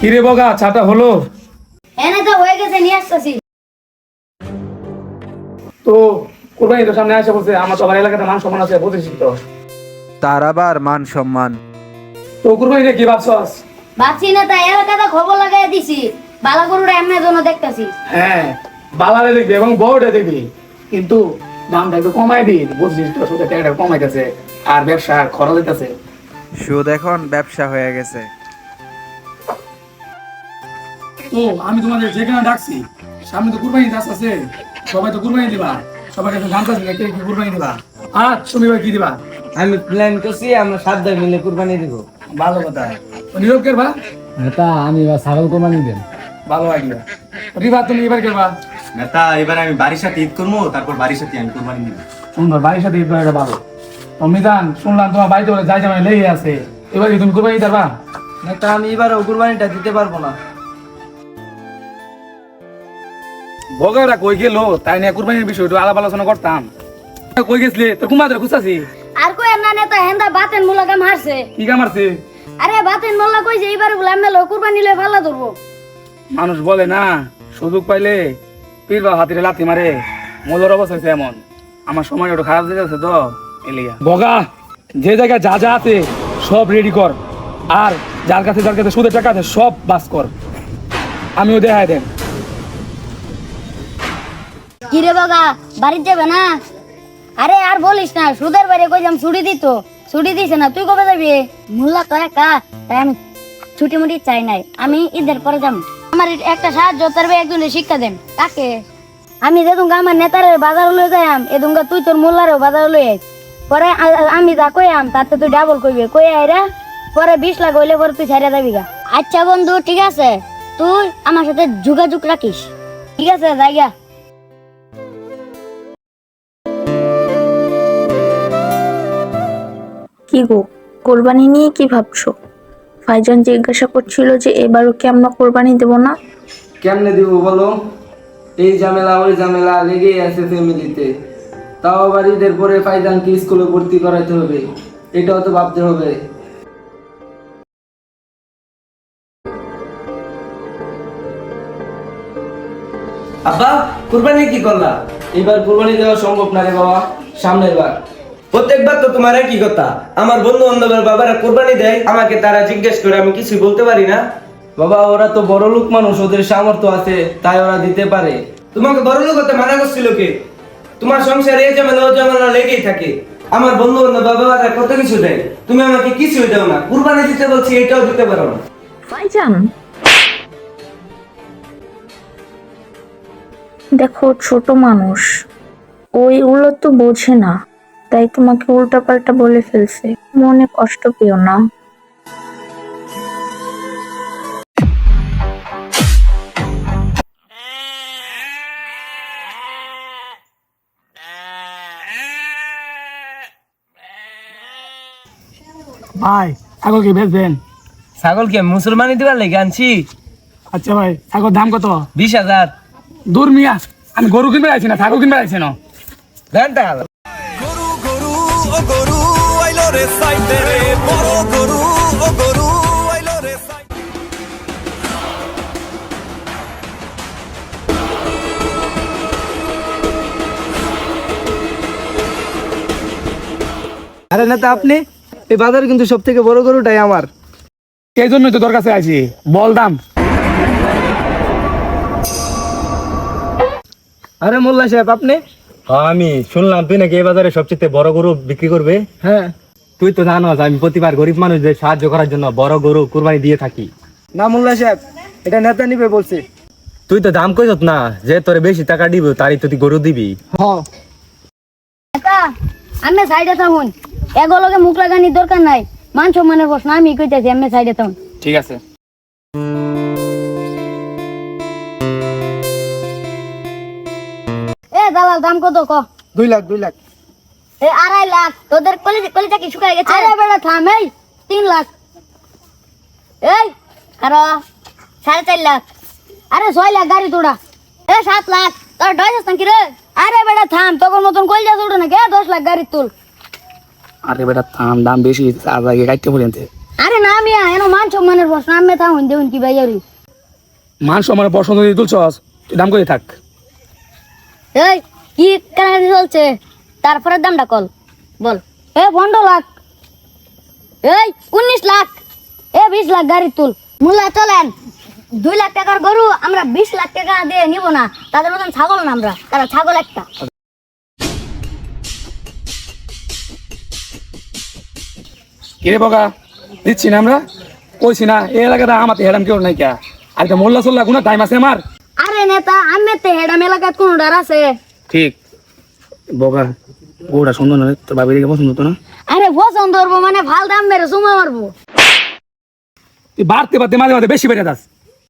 কিরে বগা চাটা হলো? এনে তো হয়ে গেছে নিয়ে আসতেছি। তো কোরবানি তো সামনে আসে বলছে আমার তো আমার এলাকাতে মান সম্মান আছে বুঝেছিস তো? তার আবার মান সম্মান। তো কোরবানি কি ভাবছস? ভাবছি না তাই এলাকাতে খবর লাগাই দিছি। বালা গরুটা এমনি জন্য দেখতেছি। হ্যাঁ বালারে দেখবি এবং বউটা দেখবি। কিন্তু দামটা একটু কমাই দিই বুঝছিস তো? সুদের টাকাটা কমাইতেছে আর ব্যবসা খরচ হইতেছে। সুদ এখন ব্যবসা হয়ে গেছে। তো আমি তোমাদের যেখানে ডাকছি সামনে তো কুরবানি চাষ আছে। সবাই তো কুরবানি দিবা। সবাই কাছে কে কি কুরবানি দিবা? আর তুমি ভাই কি দিবা? আমি প্ল্যান করছি আমরা সাত ভাই মিলে কুরবানি দিব। ভালো কথা। নীরব কেরবা তা আমি এবার ছাগল কোরবানি দেব। ভালো আইডিয়া রিবা তুমি এবার কেরবা নেতা এবার আমি বাড়ির সাথে ঈদ করব তারপর বাড়ির সাথে আমি কোরবানি দিব। সুন্দর বাড়ির সাথে ঈদ করাটা ভালো। তো মিজান শুনলাম তোমার বাড়িতে বলে যাই জামাই লেগে আছে। এবার কি তুমি কুরবানি দিতে পারবা? তা আমি এবার কুরবানিটা দিতে পারব না। বগারা কই গেল? তাই নিয়ে কুরবানির বিষয় একটু আলাপ আলোচনা করতাম। কই গেছলি? তো কুমাদের খুঁজাছি আর কই না নেতা হেন্দা বাতেন মোল্লাকে মারছে কি কাম মারছে আরে বাতেন মোল্লা কইছে এইবার বলে আমি লো কুরবানি লয়ে ভালো ধরবো। মানুষ বলে না সুযোগ পাইলে পীর বা হাতিরে লাথি মারে। মোদর অবস্থা হয়েছে এমন। আমার সময় একটু খারাপ হয়ে যাচ্ছে তো এলিয়া। বগা যে জায়গায় যা যা আছে সব রেডি কর। আর যার কাছে যার কাছে সুদের টাকা আছে সব বাস কর। আমিও দেখাই দেন। কি রে বাবা, বাড়িতে যাবে না? আরে, আর বলিস না, সুদের বাইরে কইলাম ছুটি দিত। ছুটি দিছে না, তুই কবে যাবি? মোল্লা তো একা, তাই আমি ছুটি মুটি চাই নাই। আমি ঈদের পরে যাম। আমার একটা সাহায্য তারবে একজনের শিক্ষা দেন। কাকে? আমি যেদুঙ্গা আমার নেতারে বাজার লয়ে যাইম এদুঙ্গা তুই তোর মোল্লারও বাজার লয়ে আইস পরে আমি যা কইয়াম, তাতে তুই ডাবল কইবি। কই আইরা পরে বিশ লাখ হইলে পরে তুই ছাড়িয়ে যাবি গা। আচ্ছা বন্ধু, ঠিক আছে। তুই আমার সাথে যোগাযোগ রাখিস। ঠিক আছে জায়গা কি গো? কোরবানি নিয়ে কি ভাবছ? ভাইজান জিজ্ঞাসা করছিল যে এবারও কি আমরা কোরবানি দেব না? কেমনে দিব বলো? এই ঝামেলা ওই ঝামেলা লেগেই আছে ফ্যামিলিতে। তাও আবার ঈদের পরে ফাইজানকে স্কুলে ভর্তি করাইতে হবে। এটাও তো ভাবতে হবে। আব্বা, কুরবানি কি করলা? এবার কুরবানি দেওয়া সম্ভব না রে বাবা। সামনের বার। প্রত্যেকবার তো তোমার কি কথা। আমার বন্ধু বান্ধবের বাবারা কোরবানি দেয় আমাকে তারা জিজ্ঞেস করে আমি কিছু বলতে পারি না। বাবা ওরা তো বড় লোক মানুষ ওদের সামর্থ্য আছে তাই ওরা দিতে পারে। তোমাকে বড় লোক হতে মানা করছিল কে? তোমার সংসারে এই ঝামেলা ও ঝামেলা লেগেই থাকে। আমার বন্ধু বান্ধব বাবারা কত কিছু দেয় তুমি আমাকে কিছুই দাও না। কুরবানি দিতে বলছি এটাও দিতে পারো না। ভাইজান দেখো ছোট মানুষ ওইগুলো তো বোঝে না। তাই তোমাকে উল্টাপাল্টা বলে ফেলছে। মনে কষ্ট পেও না। ভাই ছাগল কি বেচবেন? ছাগলকে মুসলমানি দিবার লেগে আনছি? আচ্ছা ভাই ছাগল দাম কত? বিশ হাজার। দূর মিয়া আমি গরু কিনবে আইছি না ছাগল কিনবে আইছি না। দেন টাকা আরে নেতা আপনি এই বাজারে কিন্তু সব থেকে বড় গরুটাই আমার। সেই জন্যই তো তোর কাছে আইছি বল দাম। আরে মোল্লা সাহেব আপনি? হ্যাঁ, আমি শুনলাম তুই নাকি এই বাজারে সবচেয়ে বড় গরু বিক্রি করবে। হ্যাঁ। তুই তো জানোস আমি প্রতিবার গরিব মানুষদের সাহায্য করার জন্য বড় গরু কুরবানি দিয়ে থাকি। না মোল্লা সাহেব এটা নেতা নিবে বলছে। তুই তো দাম কইছত না যে তোরে বেশি টাকা দিব তারই তো তুই গরু দিবি। হ্যাঁ একা আমি সাইডে থাকুন এগুলোকে মুখ লাগানির দরকার নাই। মান সম্মানের প্রশ্ন আমি কইতেছি আমি সাইডে থাকুন ঠিক আছে। এ দালাল দাম কত ক? দুই লাখ দুই লাখ। এ আড়াই লাখ। তোদের কলিজা কলিজা কি শুকায় গেছে? আরে বেটা থাম এই তিন লাখ। এই আরও সাড়ে চার লাখ। আরে ছয় লাখ গাড়ি তোড়া এ সাত লাখ। তোর ডয় যাস নাকি রে? আরে বেটা থাম তোর মতন কলিজা তোড়ে না কে দশ লাখ গাড়ি তুল। আরে বেটা থাম দাম বেশি আর আগে কাটতে পর্যন্ত আরে না মিয়া এনো মান সম্মানের প্রশ্ন আমি থাকুন দেখুন কি ভাই আরি মান সম্মানে পছন্দ দিয়ে তুলছস দাম করে থাক। এই কি কানাকানি চলছে? তারপরে দামটা কল। বল। এ পনেরো লাখ। এই উনিশ লাখ। এ বিশ লাখ গাড়ি তুল। মূল্য চলেন। দুই লাখ টাকার গরু আমরা বিশ লাখ টাকা দিয়ে নিব না। তাদের মতন ছাগল না আমরা। তারা ছাগল একটা। কিরে বগা দিচ্ছি না আমরা? কইছি না এই এলাকাটা আমাতে হেরাম কেউ নাই কে। আর মোল্লা সোল্লা কোনো টাইম আছে আমার। আরে নেতা আমি তো হেডাম এলাকাত কোন ডার আছে। ঠিক। বগা বউটা সুন্দর না? তোর বাবির দিকে পছন্দ তো না আরে পছন্দ করব মানে ভালো দাম মেরে জমা মারবো তুই বাড়তে বাড়তে মাঝে মাঝে বেশি বেড়ে যাস